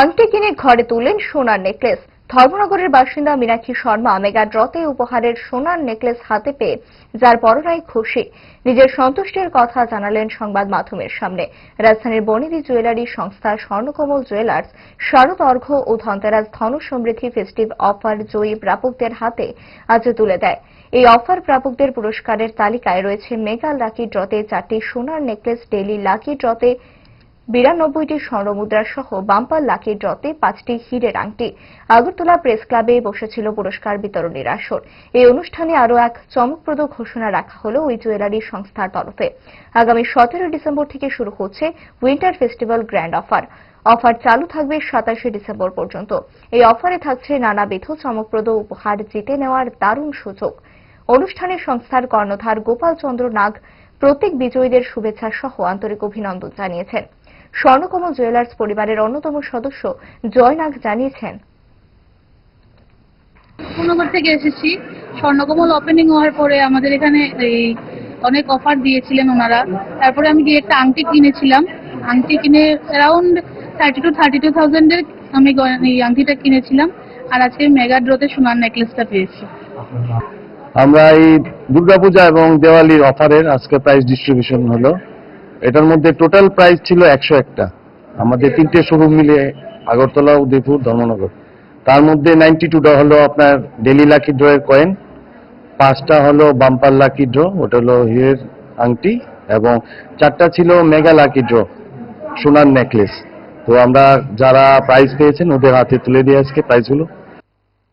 আংটি কিনে ঘরে তুললেন সোনার নেকলেস। ধর্মনগরের বাসিন্দা মীনাক্ষী শর্মা মেগা ড্রতে উপহারের সোনার নেকলেস হাতে পেয়ে যার পরনাই খুশি। নিজের সন্তুষ্টির কথা জানালেন সংবাদ মাধ্যমের সামনে। রাজধানীর বনিদি জুয়েলারি সংস্থা স্বর্ণকমল জুয়েলার্স, শারদ অর্ঘ্য ও ধনতেরাজ ধন সমৃদ্ধি ফেস্টিভ অফার জয়ী প্রাপকদের হাতে আজ তুলে দেয়। এই অফার প্রাপকদের পুরস্কারের তালিকায় রয়েছে মেগা লাকি ড্রতে চারটি সোনার নেকলেস ডেইলি লাকি ড্রতে বিরানব্বইটি স্বর্ণমুদ্রা সহ বাম্পার লাকি ড্রতে পাঁচটি হীরের আংটি। আগরতলা প্রেস ক্লাবে বসেছিল পুরস্কার বিতরণের আসর। এই অনুষ্ঠানে আরও এক চমকপ্রদ ঘোষণা রাখা হল ওই জুয়েলারি সংস্থার তরফে। আগামী সতেরো ডিসেম্বর থেকে শুরু হচ্ছে winter festival grand offer. Offer চালু থাকবে সাতাশে ডিসেম্বর পর্যন্ত। এই অফারে থাকছে নানাবিধ চমকপ্রদ উপহার জিতে নেওয়ার দারুণ সুযোগ। অনুষ্ঠানে সংস্থার কর্ণধার গোপাল চন্দ্র নাগ প্রত্যেক বিজয়ীদের শুভেচ্ছা সহ আন্তরিক অভিনন্দন জানিয়েছেন। স্বর্ণকমল জুয়েলার্স পরিবারের অন্যতম সদস্য জয় নাগ জানিয়েছেন। নগর থেকে এসেছি। স্বর্ণকমল ওপেনিং হওয়ার পরে আমাদের এখানে এই অনেক অফার দিয়েছিলেন ওনারা। তারপরে আমি গিয়ে একটা আংটি কিনেছিলাম। আংটি কিনে around thirty two thirty two থাউজেন্ডের আমি এই আংটিটা কিনেছিলাম। আর আজকে মেগা ড্রোতে সোনার নেকলেসটা পেয়েছি। আমরা এই দুর্গাপূজা এবং দেওয়ালির অফারের আজকে প্রাইস ডিস্ট্রিবিউশন হলো। এটার মধ্যে টোটাল প্রাইস ছিল একশো একটা। আমাদের তিনটে শোরুম মিলে আগরতলা, উদয়পুর, ধর্মনগর। তার মধ্যে নাইনটি টুটা হলো আপনার ডেলি লাকি ড্রয়ের কয়েন পাঁচটা হলো বাম্পার লাকি ড্র ওটা হলো হিরের আংটি, এবং চারটা ছিল মেগা লাকি ড্র সোনার নেকলেস তো আমরা যারা প্রাইজ পেয়েছেন, ওদের হাতে তুলে দিয়ে আজকে প্রাইজগুলো